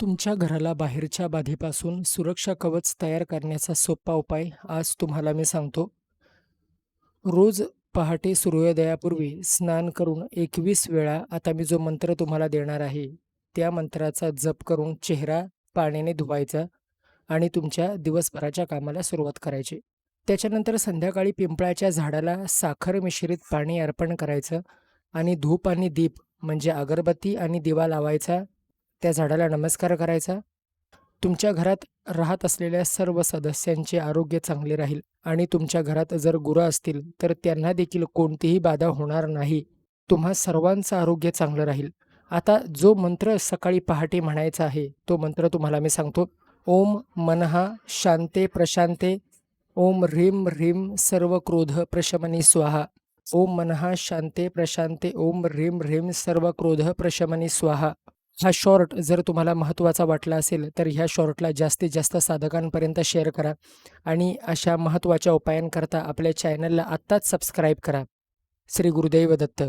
तुमच्या घराला बाहेरच्या बाधेपासून सुरक्षा कवच तयार करण्याचा सोपा उपाय आज तुम्हाला मी सांगतो. रोज पहाटे सूर्योदयापूर्वी स्नान करून एकवीस वेळा आता मी जो मंत्र तुम्हाला देणार आहे त्या मंत्राचा जप करून चेहरा पाण्याने धुवायचा आणि तुमच्या दिवसभराच्या कामाला सुरुवात करायची. त्याच्यानंतर संध्याकाळी पिंपळाच्या झाडाला साखर मिश्रित पाणी अर्पण करायचं आणि धूप आणि दीप म्हणजे अगरबत्ती आणि दिवा लावायचा त्या झाडाला नमस्कार करायचा. तुमच्या घरात राहत असलेल्या सर्व सदस्यांचे आरोग्य चांगले राहील आणि तुमच्या घरात जर गुरं असतील तर त्यांना देखील कोणतीही बाधा होणार नाही. तुम्हा सर्वांचं आरोग्य चांगलं राहील. आता जो मंत्र सकाळी पहाटे म्हणायचा आहे तो मंत्र तुम्हाला मी सांगतो. ओम मनहा शांते प्रशांते ओम ह्रीम ह्रीम सर्व क्रोध प्रशमनी स्वाहा. ओम मनहा शांते प्रशांते ओम ह्रीम ह्रीम सर्व क्रोध प्रशमनी स्वाहा. हा शॉर्ट जर तुम्हाला महत्त्वाचा वाटला असेल तर ह्या शॉर्टला जास्तीत जास्त साधकांपर्यंत शेअर करा आणि अशा महत्त्वाच्या उपायांकरता आपल्या चॅनलला आत्ताच सबस्क्राईब करा. श्री गुरुदेव दत्त.